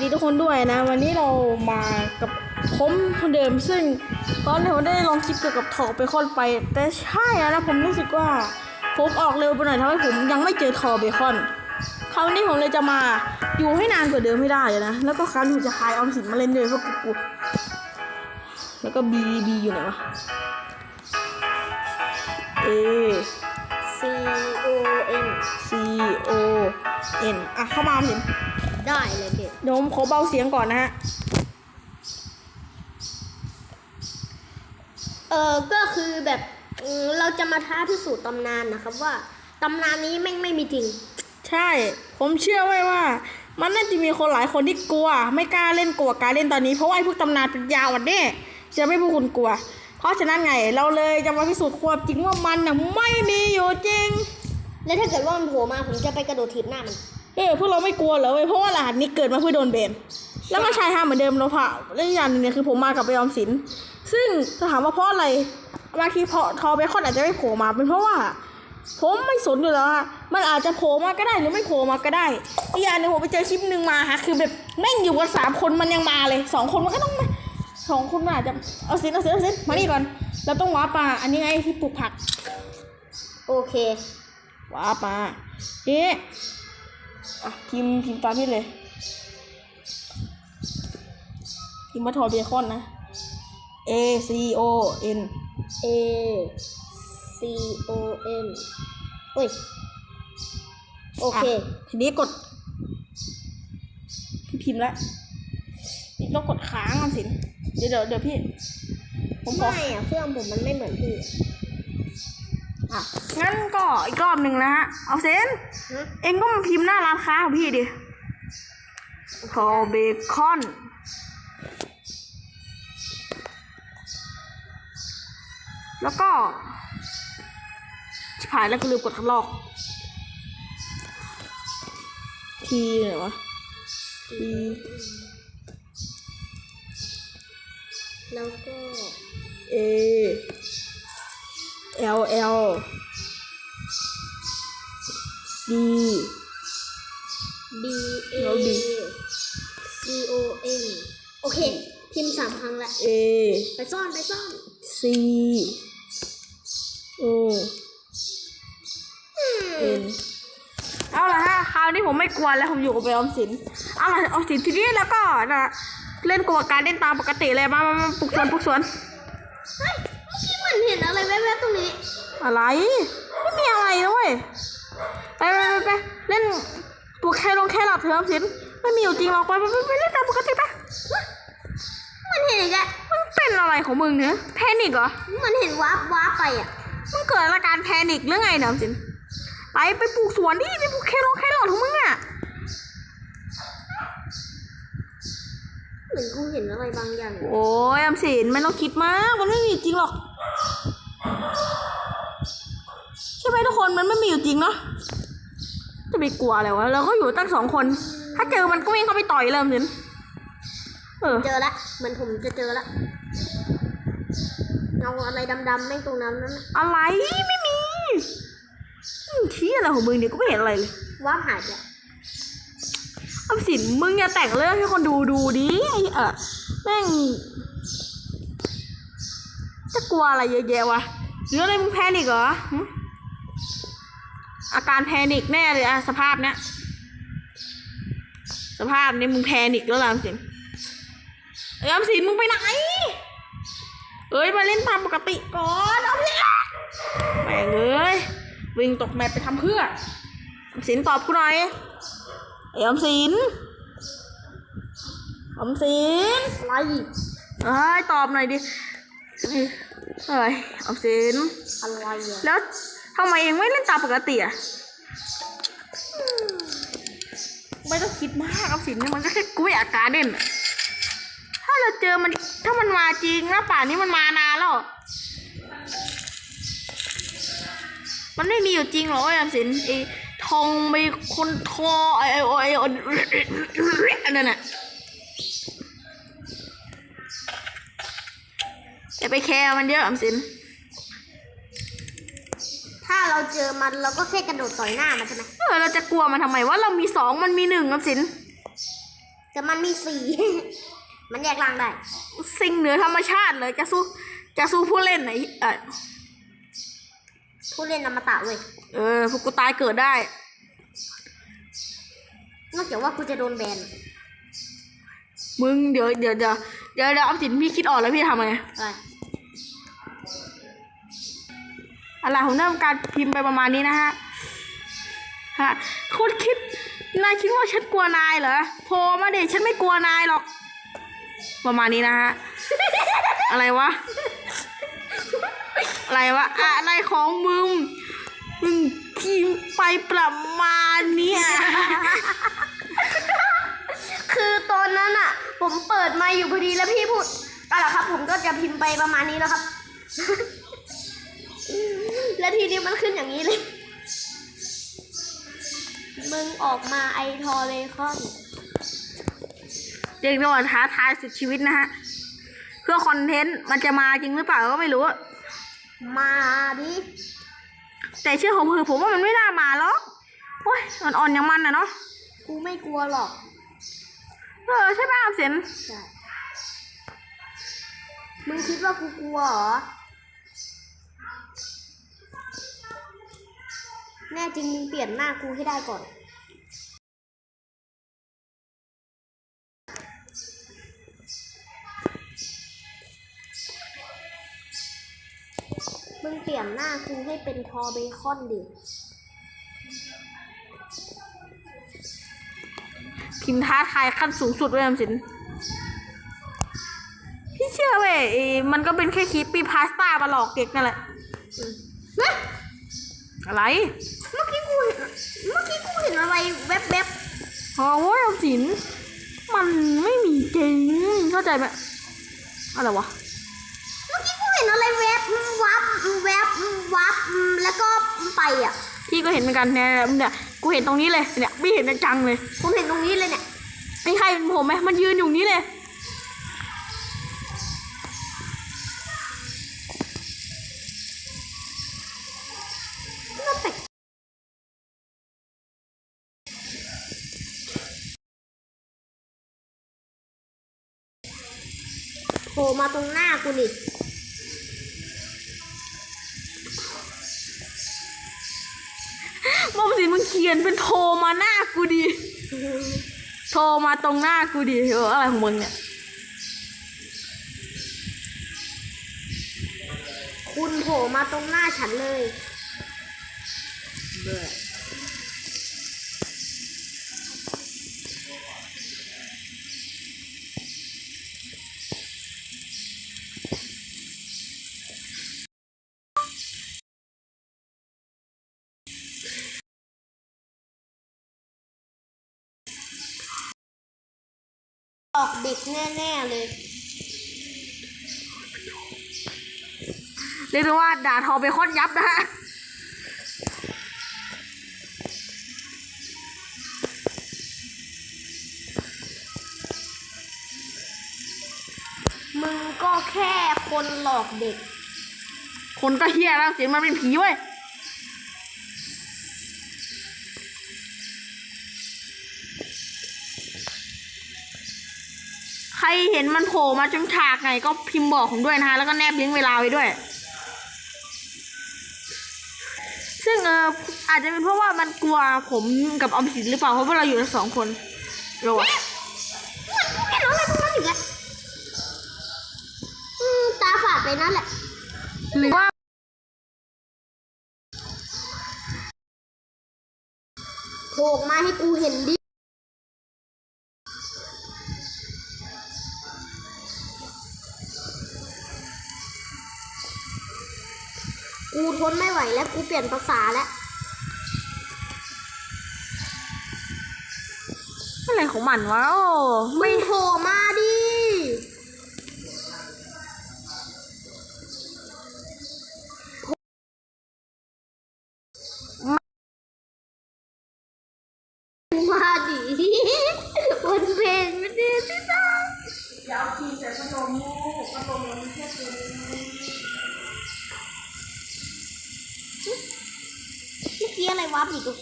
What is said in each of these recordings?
สวัสดีทุกคนด้วยนะ วันนี้เรามากับผมคนเดิมซึ่งตอนนี้ผมได้ลองคลิปเกี่ยวกับทอเบคอนไป แต่ใช่นะผมรู้สึกว่าผมออกเร็วไปหน่อยทำให้ผมยังไม่เจอทอเบคอนคราวนี้ผมเลยจะมาอยู่ให้นานกว่าเดิมให้ได้นะ แล้วก็คราวนี้ผมจะหายออมสินมาเล่นด้วยเพราะกูแล้วก็บีบีอยู่ไหนวะเอ C O N C O N อะเข้ามาออมสิน ได้เลยพี่เดี๋ยวผมขอเบาเสียงก่อนนะฮะ เออก็คือแบบเออเราจะมาท้าพิสูจน์ตำนานนะครับว่าตำนานนี้แม่งไม่มีจริง ใช่ ผมเชื่อไว้ว่า มันน่าจะมีคนหลายคนที่กลัว ไม่กล้าเล่นกลัวการเล่นตอนนี้เพราะว่าไอ้พวกตำนานเป็นยาวอันนี้จะไม่พวกคุณกลัว เพราะฉะนั้นไง เราเลยจะมาพิสูจน์ความจริงว่ามันน่ะไม่มีอยู่จริง แล้วถ้าเกิดว่ามันโผล่มาผมจะไปกระโดดถีบหน้ามัน เออพวกเราไม่กลัวเหรอเว้ยเพราะว่ารหัสนี้เกิดมาเพื่อโดนเบนแล้วก็ชายทำเหมือนเดิมเราผ่าเรื่องอย่างหนึงเนี่ยคือผมมากับไปออมสิน ซึ่งจะถามว่าเพราะอะไรบางทีพอทอเบคอนอาจจะไม่โผล่มาเป็นเพราะว่า ผมไม่สนอยู่แล้วอะมันอาจจะโผล่มาก็ได้หรือไม่โผล่มาก็ได้อีกอย่างหนึงผมไปเจอคลิปหนึ่งมาฮะคือแบบแม่งอยู่กันสามคนมันยังมาเลยสองคนมันก็ต้องมาสองคนมันอาจจะเอาสินเอาสินเอาสินมานี่ก่อนเราต้องว้าป่าอันนี้ไงที่ปลูกผัก โอเคว้าป่าเอ๊ะ อะพิมพ์พิมพ์ตามพี่เลยพิมพ์มาทอเบคอนนะ A C O N A C O N เฮ้ย โอเคะทีนี้กด พี่พิมพ์แล้วนี่ต้องกดค้างมันสิ เดี๋ยวเดี๋ยวเดี๋ยวพี่ ผมขอ ไม่อะเครื่องผมมันไม่เหมือนพี่อะ งั้นก็อีกรอบหนึ่งนะฮะ เอาเซนฮะเองก็มาพิมพ์หน้าร้านค้าของพี่ดิทอเบคอน แล้วก็ชิบหายแล้วก็ลืมกดคัดลอก ทีไหนวะทีแล้วก็ A L L D B A แล้ว D C O N โอเค พิมพ์สามครั้งละ A ไปซ่อน ไปซ่อน C O N เอาละฮะคราวนี้ผมไม่กลัวแล้วผมอยู่กับไปออมสินเอาละออมสินทีนี้แล้วก็นะเล่นกลัวการเล่นตามปกติเลยมามามาปลุกสวนปลุกสวนเฮ้ยเมื่ อกี้เหมือนเห็นอะไรแวบๆตรงนี้ อะไรไม่มีอะไรนะเว้ยไปไปไปไปเล่นปลูกแครองแครอทเถอะออมสินไม่มีอยู่จริงหรอกไปไปไปไปเล่นตามปกติไปมันเห็นอีกอะมันเป็นอะไรของมึงเนี่ยแพนิกเหรอมันเห็นวาร์ปวาร์ปไปอะมึงเกิดอาการแพนิคหรือไงเนี่ยออมสินไปไปปลูกสวนดิไปปลูกแครองแครอทของมึงอะเหมือนกูเห็นอะไรบางอย่าง โอ้ยออมสินไม่ต้องคิดมาก มันไม่มีจริงหรอก ใช่ไหมทุก คนมันไม่มีอยู่จริงเนาะจะไปกลัวอะไรวะเราก็อยู่ตั้งสองคน ถ้าเจอมันก็วิ่งเข้าไปต่อยเลยออมสินเออเจอละเหมือนผมจะเจอละเงาอะไรดำๆแม่งตรงนั้นนั่นน่ะอะไรไม่มีมึงชี้อะไรของมึงเนี่ยก็ไม่เห็นอะไรเลยวาร์ปหายไปละออมสินมึงอย่าแต่งเรื่องให้คนดูดูดิไอ้เออแม่งจะกลัวอะไรเยอะแยะวะหรืออะไรมึงแพนิกเหรอหึ อาการแพนิกแน่เลยอะสภาพเนี้ยสภาพนี้มึงแพนิกแล้วล่ะออมสินเอ้ยออมสินมึงไปไหนเอ้ยมาเล่นตามปกติก่อนออมสินแม่งเอ้ยวิ่งตกแมปไปทำเพื่อออมสินตอบกูหน่อยไอ้ออมสินออมสินอะไรเอ้ยตอบหน่อยดิเอ้ยเอ้ยออมสินอะไรอะแล้ว ทำไมเองไม่เล่นตามปกติอะไม่ต้องคิดมากออมสินเนี่ยมันก็แค่กุ้ยอาการเด่นถ้าเราเจอมันถ้ามันมาจริงนะป่านนี้มันมานานแล้วมันไม่มีอยู่จริงหรอกไอ้ออมสินไอ้ทองไปคนทอไอ้ไอ้ไอ้อ้อันนั้นน่ะอย่าไปแคร์มันเยอะออมสิน ถ้าเราเจอมันเราก็แค่กระโดดต่อยหน้ามันใช่ไหมเออเราจะกลัวมันทำไมว่าเรามีสองมันมีหนึ่งออมสินแต่มันมีสี่ มันแยกร่างได้ สิ่งเหนือธรรมชาติเลยจะสู้จะสู้ผู้เล่นไหนเออผู้เล่นอมตะเว้ยเออพวกกูตายเกิดได้ นอกจากว่ากูจะโดนแบน มึงเดี๋ยวเดี๋ยวเดี๋ยวเดี๋ยวเดี๋ยวเอาสินพี่คิดออกแล้วพี่ทำไง ไป อะไรผมเริ่มการพิมพ์ไปประมาณนี้นะฮะฮะคุณคิดนายคิดว่าฉันกลัวนายเหรอโผล่มาเด็ฉันไม่กลัวนายหรอก ประมาณนี้นะฮะอะไรวะอะไรวะอะไรของมึงมึงพิมพ์ไปประมาณเนี้ยคือตอนนั้นอะ ผมเปิดมาอยู่พอดีแล้วพี่พูดอาล่ะครับ ผมก็จะพิมพ์ไปประมาณนี้นะครับ แล้วทีนี้มันขึ้นอย่างนี้เลย มึงออกมาไอทอเลคอนเรียกได้ว่าท้าทายสุดชีวิตนะฮะ เพื่อคอนเทนต์มันจะมาจริงหรือเปล่าก็ไม่รู้ มาดิแต่เชื่อผมเถอะผมว่ามันไม่น่ามาหรอกโอ้ยอ่อนๆอย่างมันนะเนาะกูไม่กลัวหรอก เออใช่ป่ะออมเสียนใช่มึงคิดว่ากูกลัวเหรอ แน่จริงมึงเปลี่ยนหน้ากูให้ได้ก่อน มึงเปลี่ยนหน้ากูให้เป็นทอเบคอนดิ พิมพ์ท้าทายขั้นสูงสุดเว้ยออมสิน พี่เชื่อเว้ยไอ้มันก็เป็นแค่คลิปปี้พาสต้ามาหลอกเด็กนั่นแหละเฮ้ยอะไร เมื่อกี้กูเห็นเมื่อกี้กูเห็นอะไรแวบโอ้ยออมสิน มันไม่มีจริง เข้าใจไหมอะไรวะๆเมื่อกี้กูเห็นอะไรแวบวับแวบวับแล้วก็ไปอะ พี่ก็เห็นเหมือนกันเนี่ยเนี่ยกูเห็นตรงนี้เลย เนี่ยพี่เห็นจังๆเลย ผมเห็นตรงนี้เลยเนี่ยไม่ใครเป็นผมไหมมันยืนอยู่นี้เลย โผล่มาตรงหน้ากูนี่มอมสินมึงเขียนเป็นโทรมาหน้ากูดีโทรมาตรงหน้ากูดีเอออะไรของมึงเนี่ย คุณโผล่มาตรงหน้าฉันเลยอ อกเด็กแน่ๆเลยเรียกได้ว่าด่าทอไปคอนยับนะฮะมึงก็แค่คนหลอกเด็ก คนก็เฮียแล้วเสียงมันเป็นผีเว้ย ใครเห็นมันโผล่มาจนฉากไหนก็พิมพ์บอกผมด้วยนะฮะแล้วก็แนบลิงก์เวลาไว้ด้วย ซึ่งเอออาจจะเป็นเพราะว่ามันกลัวผมกับออมสินหรือเปล่าเพราะว่าเราอยู่กันสองคนหรอวะมันแค่รู้อะไรตรงนั้นอยู่แล้วอืมตาฝาดไปนั่นแหละหรือว่าโผล่มาให้กูเห็นดิ ทนไม่ไหวแล้วกูเปลี่ยนภาษาแล้วอะไรของมันวะโอ้ไม่ไม่โผล่มาดิ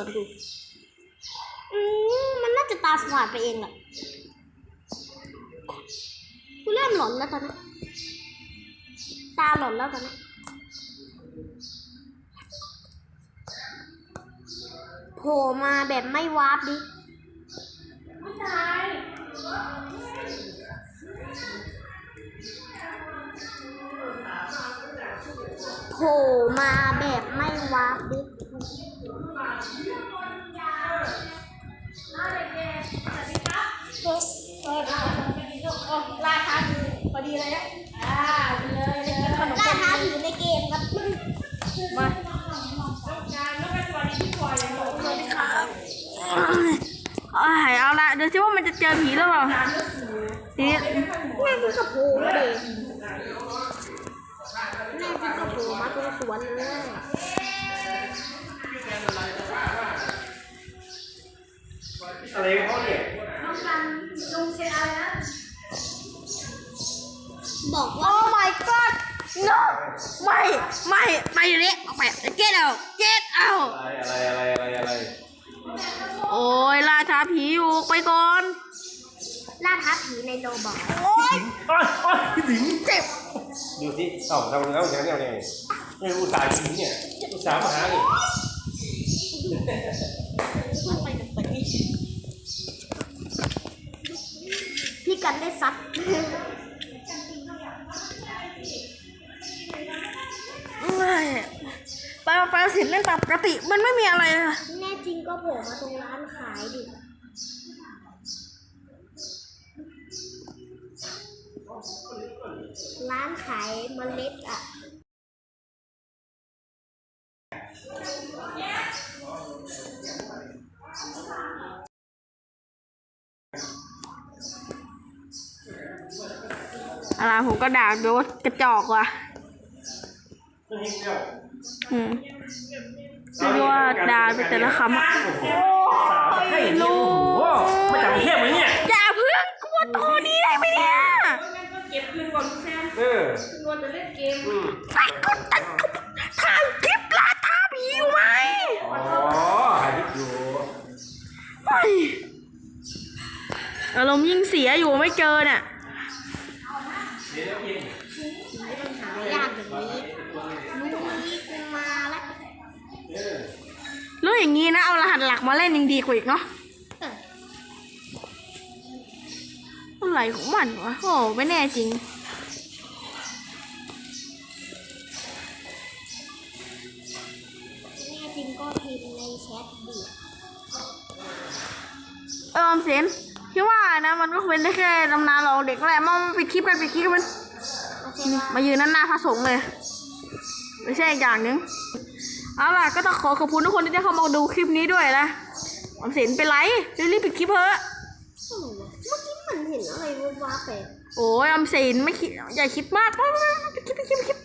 วนกูอืมมันน่าจะตาสว่างไปเองแหละมหลอนแล้วตอนนี้ตาหลอนแล้วตอนนี้โผล่มาแบบไม่วาร์ปดิโผล่มาแบบไม่วาร์ปดิ เออเออเออราคาดีพอดีเลยอะอ่าดีเลยเลยขนม ล่า ปัง ท้าผีในเกมครับ มาเอ้ยเอาละเดี๋ยวซิว่ามันจะ เจอผีหรือเปล่าทีนี้แม่งก็โผล่มาดิแม่งก็โผล่มาตรงสวนเลยอะไรของเขาเนี่ยบอกโอ้ว่า my god no ไม่ไม่ไปเดี๋ยวนี้ออกไป get out get out อะไรอะไรอะไรอะไรอะไรโอ้ยล่าท้าผีอยู่ไปก่อน ล่าท้าผีในโลบอกโอ้ยโอ้อยอ้อยพี่หลิงเจ็บดูสิเอ้าทำแล้วอย่างนี้เนี่ยไม่รู้สายจริงเนี่ยอุตส่าห์มาหาเนี่ยพี่กันได้ซัดไม่ไปไปเอาสินเล่นตามปกติมันไม่มีอะไรเลยแน่จริงก็โผล่มาตรงร้านขายดิ ร้านขายเมล็ดอะอะไรผมก็ด่าดูว่ากระจอกว่ะไม่เห็นแล้วอืมไม่รู้ว่าด่าไปแต่ละคำอะสาวให้เนี่ยโอ้โหมาจากกรุงเทพเลยเนี่ยอย่าเพิ่งกลัวโทนี้ได้ไหมเนี่ย เอออืมตัดก็ตัดถ่ายคลิปลาท้าผีอยู่ไหมอ๋อหายทิพอยู่ไปอารมณ์ยิ่งเสียอยู่ไม่เจอเนี่ยยากอย่างนี้ลุงนี้กูมาแล้วเรื่องอย่างนี้นะ เอารหัสหลักมาเล่นยังดีกว่าอีกเนาะเอออะไรของมันวะโอ้ไม่แน่จริง แน่จริงก็พิมพ์ในแชทดิเออออมสินพี่ว่านะมันก็เป็นได้แค่ตำนานเราเด็กแหละมามาปิดคลิปกันปิดคลิปกันโอเคว่ามายืนนั่นหน้าพระสงฆ์เลยไม่ใช่อีกอย่างหนึงเอาล่ะก็ต้องขอขอบคุณทุกคนที่ได้เข้ามาดูคลิปนี้ด้วยนะออมสินเป็นไรรีบๆปิดคลิปเถอะเมื่อกี้มันเห็นอะไรวับวับไปโอ้ยออมสินไม่คิดอย่าคิดมากไปๆๆปิดคลิปปิดคลิปปิดคลิป